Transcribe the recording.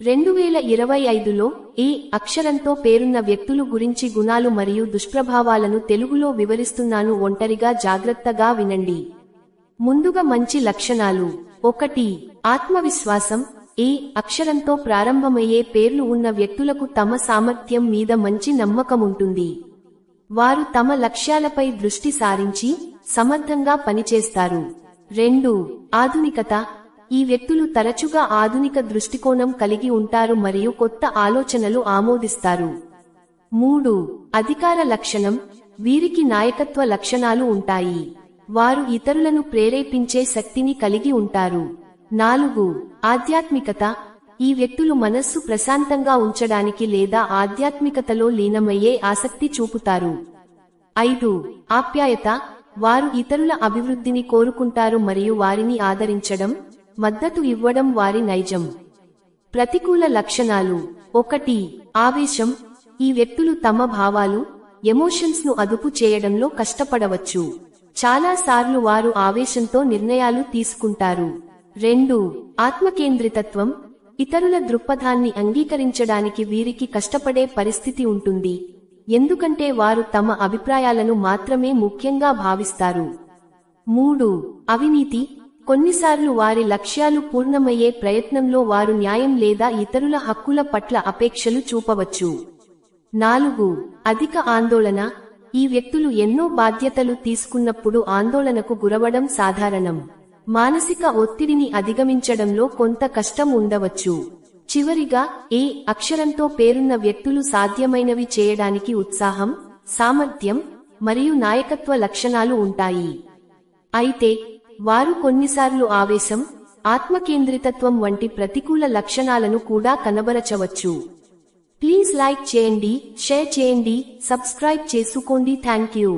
రెండు వేల ఇరవై ఐదులో ఈ అక్షరంతో పేరున్న వ్యక్తులు గురించి గుణాలు మరియు దుష్ప్రభావాలను తెలుగులో వివరిస్తున్నాను. ఒంటరిగా జాగ్రత్తగా వినండి. ముందుగా మంచి లక్షణాలు. ఒకటి ఆత్మవిశ్వాసం. ఈ అక్షరంతో ప్రారంభమయ్యే పేర్లు ఉన్న వ్యక్తులకు తమ సామర్థ్యం మీద మంచి నమ్మకముంటుంది వారు తమ లక్ష్యాలపై దృష్టి సారించి సమర్థంగా పనిచేస్తారు. రెండు ఆధునికత. ఈ వ్యక్తులు తరచుగా ఆధునిక దృష్టికోణం కలిగి ఉంటారు మరియు కొత్త ఆలోచనలు ఆమోదిస్తారు. మూడు అధికార లక్షణం వీరికి నాయకత్వ లక్షణాలు ఉంటాయి. వారు ఇతరులను ప్రేరేపించే శక్తిని కలిగి ఉంటారు. నాలుగు ఆధ్యాత్మికత ఈ వ్యక్తులు మనస్సు ప్రశాంతంగా ఉంచడానికి లేదా ఆధ్యాత్మికతలో లీనమయ్యే ఆసక్తి చూపుతారు. ఐదు ఆప్యాయత వారు ఇతరుల అభివృద్ధిని కోరుకుంటారు మరియు వారిని ఆదరించడం మద్దతు ఇవ్వడం వారి నైజం. ప్రతికూల లక్షణాలు. ఒకటి ఆవేశం. ఈ వ్యక్తులు తమ భావాలు ఎమోషన్స్ను అదుపు చేయడంలో కష్టపడవచ్చు. చాలా సార్లు వారు ఆవేశంతో నిర్ణయాలు తీసుకుంటారు. రెండు ఆత్మకేంద్రితత్వం. ఇతరుల దృక్పథాన్ని అంగీకరించడానికి వీరికి కష్టపడే పరిస్థితి ఉంటుంది. ఎందుకంటే వారు తమ అభిప్రాయాలను మాత్రమే ముఖ్యంగా భావిస్తారు. మూడు అవినీతి. కొన్నిసార్లు వారి లక్ష్యాలు పూర్ణమయ్యే ప్రయత్నంలో వారు న్యాయం లేదా ఇతరుల హక్కుల పట్ల అపేక్షలు చూపవచ్చు. నాలుగు అధిక ఆందోళన. ఈ వ్యక్తులు ఎన్నో బాధ్యతలు తీసుకున్నప్పుడు ఆందోళనకు గురవడం సాధారణం. మానసిక ఒత్తిడిని అధిగమించడంలో కొంత కష్టం ఉండవచ్చు. చివరిగా ఏ అక్షరంతో పేరున్న వ్యక్తులు సాధ్యమైనవి చేయడానికి ఉత్సాహం సామర్థ్యం మరియు నాయకత్వ లక్షణాలు ఉంటాయి. అయితే వారు కొన్నిసార్లు ఆవేశం ఆత్మకేంద్రితత్వం వంటి ప్రతికూల లక్షణాలను కూడా కనబరచవచ్చు. ప్లీజ్ లైక్ చేయండి షేర్ చేయండి సబ్స్క్రైబ్ చేసుకోండి. Thank you